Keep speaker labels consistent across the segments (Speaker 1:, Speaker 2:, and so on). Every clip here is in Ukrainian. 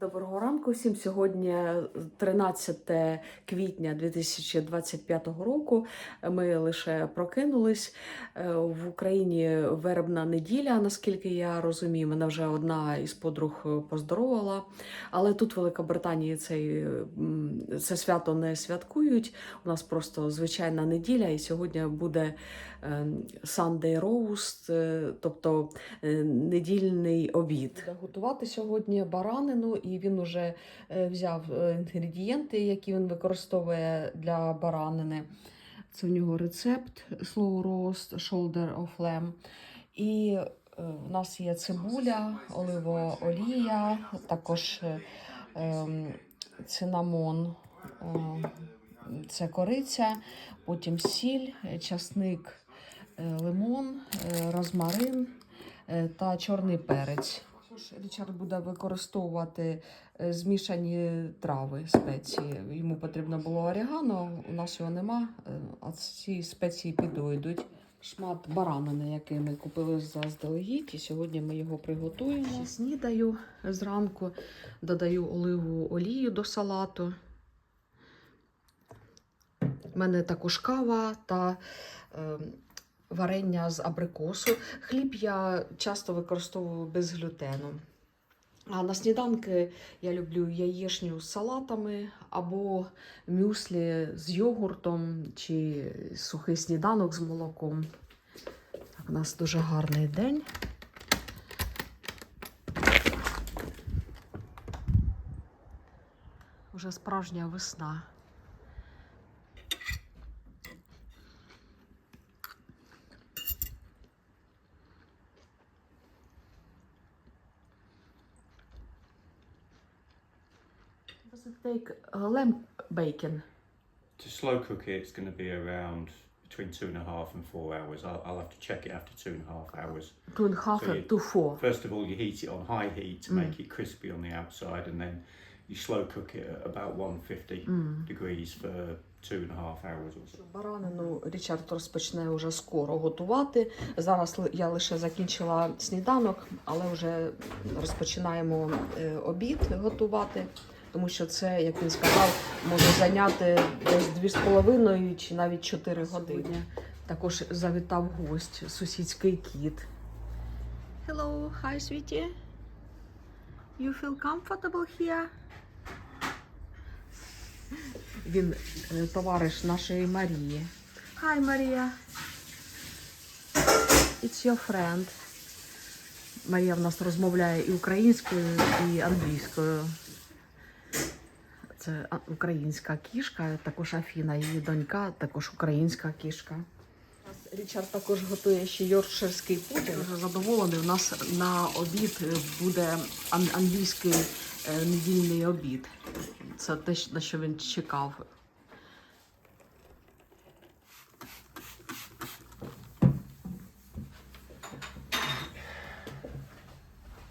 Speaker 1: Доброго ранку всім. Сьогодні 13 квітня 2025 року. Ми лише прокинулись Е, в Україні вербна неділя. Наскільки я розумію, мене вже одна із подруг поздоровала. Але тут, в Великобританії, цей, це свято не святкують. У нас просто звичайна неділя, і сьогодні буде е, Sunday roast, е, тобто е, недільний обід. Готувати сьогодні баранину, і він уже е, взяв е, інгредієнти, які він використовує для баранини. Це в нього рецепт slow roast, shoulder of lamb. І е, в нас є цибуля, оливова олія, також ем, цинамон, е, це кориця, потім сіль, часник, лимон, розмарин та чорний перець. Також Річард буде використовувати е, змішані трави, спеції. Йому потрібно було орегано, у нас його нема, е, а ці спеції підойдуть. Шмат баранини, який ми купили заздалегідь, і сьогодні ми його приготуємо. Снідаю зранку, додаю оливу олію до салату. У мене також кава та е, варення з абрикосу. Хліб я часто використовую без глютену. А на сніданки я люблю яєчню з салатами або мюслі з йогуртом чи сухий сніданок з молоком. Так, у нас дуже гарний день. Уже справжня весна. Does it take uh, lamb bacon?
Speaker 2: To slow cook it, it's going to be around between two and a half and four hours. I'll, I'll have to check it after two and a half hours.
Speaker 1: Two and a half
Speaker 2: So you-
Speaker 1: to four.
Speaker 2: First of all, you heat it on high heat to make it crispy on the outside, and then you slow cook it at about 150 degrees for two and a half hours or so.
Speaker 1: Баранину Річард розпочне вже скоро готувати. Зараз я лише закінчила сніданок, але вже розпочинаємо е, обід готувати, тому що це, як він сказав, може зайняти десь 2,5 чи навіть 4 години. Також завітав гость, сусідський кіт. Hello, hi, sweetie. You feel comfortable here? Він е, товариш нашої Марії. Hi, Марія. It's your friend. Марія в нас розмовляє і українською, і англійською. Це українська кішка, також Афіна, її донька, також українська кішка. Річард також готує ще йоркширський пудінг. Дуже задоволений. У нас на обід буде англійський е, недільний обід. Це те, на що він чекав.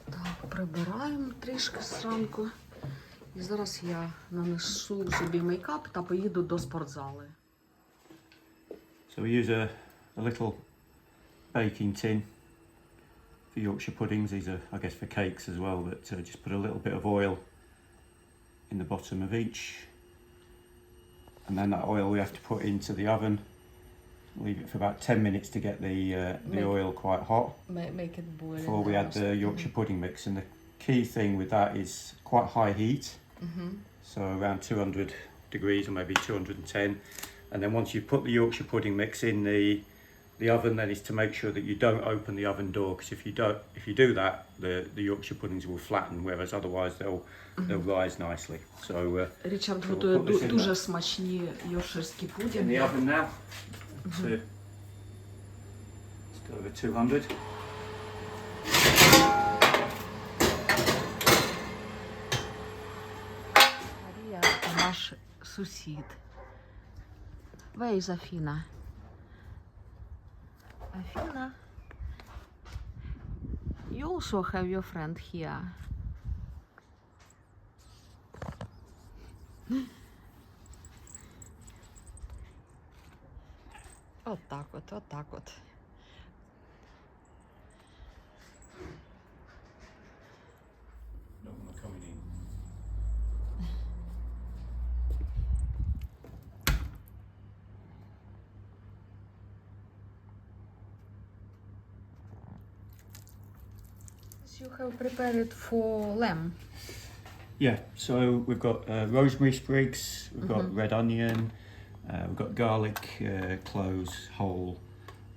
Speaker 1: Так, прибираємо трішки зранку. І зараз я нанесу собі мейкап та поїду до спортзали.
Speaker 2: So we use a, a little baking tin for Yorkshire puddings. These are, I guess, for cakes as well. But uh, just put a little bit of oil in the bottom of each, and then that oil we have to put into the oven. Leave it for about ten minutes to get the uh, the
Speaker 1: Make-
Speaker 2: oil quite hot.
Speaker 1: Make it boil.
Speaker 2: before we add the Yorkshire pudding mix. And the key thing with that is quite high heat, so around 200 degrees or maybe 210. And then once you put the Yorkshire pudding mix in the the oven, then is to make sure that you don't open the oven door because if you don't, if you do that, the, the Yorkshire puddings will flatten, whereas otherwise they'll they'll rise nicely. So uh,
Speaker 1: Річард
Speaker 2: So
Speaker 1: готує
Speaker 2: we'll put this
Speaker 1: ду-
Speaker 2: in
Speaker 1: дуже
Speaker 2: there.
Speaker 1: смачні йорширські
Speaker 2: in the
Speaker 1: пудінги.
Speaker 2: oven now to let's go over 200.
Speaker 1: наш сусід. Where is Афіна? Афіна? You also have your friend here. От так от, от так от.
Speaker 3: You have prepared for lamb.
Speaker 2: Yeah, so we've got uh, rosemary sprigs, we've got
Speaker 3: Mm-hmm.
Speaker 2: red onion, uh, we've got garlic uh, cloves whole,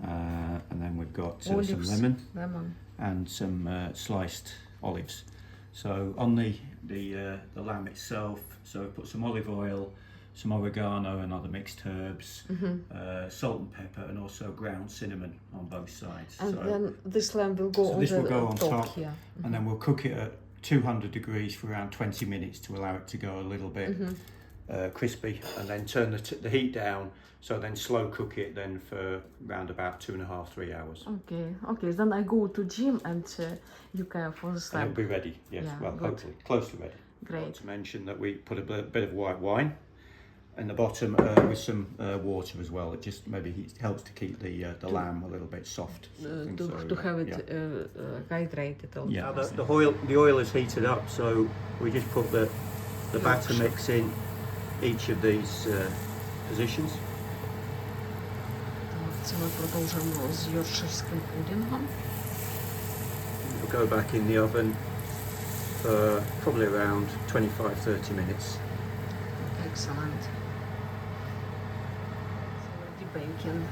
Speaker 2: uh, and then we've got uh, some lemon
Speaker 3: Lemon.
Speaker 2: and some uh, sliced olives. So on the the uh, the lamb itself, so put some olive oil, some oregano and other mixed herbs,
Speaker 3: Mm-hmm.
Speaker 2: uh, salt and pepper, and also ground cinnamon on both sides.
Speaker 1: And
Speaker 2: so,
Speaker 1: then this lamb will go
Speaker 2: so
Speaker 1: on
Speaker 2: this
Speaker 1: the
Speaker 2: will go on
Speaker 1: top,
Speaker 2: top,
Speaker 1: here.
Speaker 2: and then we'll cook it at 200 degrees for around 20 minutes to allow it to go a little bit
Speaker 1: Mm-hmm.
Speaker 2: uh, crispy, and then turn the, t- the heat down. So then slow cook it then for around about two and a half, three hours.
Speaker 1: Okay, okay. Then I go to gym and uh, you care for
Speaker 2: And
Speaker 1: lamb.
Speaker 2: it'll be ready. Yes,
Speaker 1: Yeah,
Speaker 2: well,
Speaker 1: good.
Speaker 2: hopefully close to ready.
Speaker 1: Great.
Speaker 2: To mention that we put a bit of white wine in the bottom uh, with some uh, water as well. It just maybe he- helps to keep the uh, the lamb a little bit soft. sort of
Speaker 1: Uh,
Speaker 2: thing.
Speaker 1: to,
Speaker 2: So,
Speaker 1: to
Speaker 2: uh,
Speaker 1: have it
Speaker 2: yeah.
Speaker 1: uh, uh, hydrated. a
Speaker 2: Yeah,
Speaker 1: little
Speaker 2: the,
Speaker 1: bit.
Speaker 2: the oil the oil is heated up, so we just put the the batter mix in each of these uh, positions.
Speaker 1: Так, це ми продовжуємо з йоркширським пудінгом.
Speaker 2: We'll go back in the oven for probably around 25-30 minutes.
Speaker 1: Excellent. Bacon.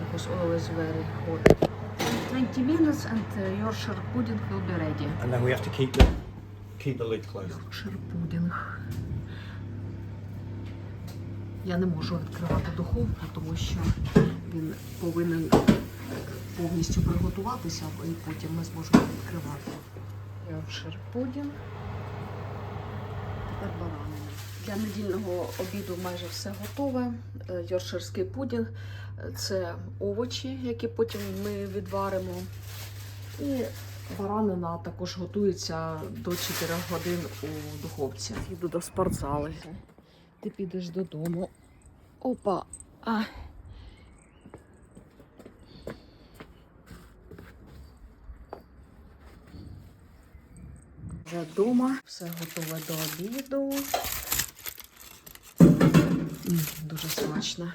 Speaker 1: Because oil is very hot. 20 minutes and uh, Yorkshire pudding will be ready.
Speaker 2: And then we have to keep the keep the lid closed.
Speaker 1: Yorkshire пудінг. Я не можу відкривати духовку, тому що він повинен повністю приготуватися, і потім ми зможемо відкривати. Yorkshire пудінг. Тепер баранина. Для недільного обіду майже все готове. Е, Йоркширський пудінг е, це овочі, які потім ми відваримо. І баранина також готується до 4 годин у духовці. Їду до спортзали. Ти підеш додому. Опа. А. Вже вдома. Все готове до обіду. Дуже смачно.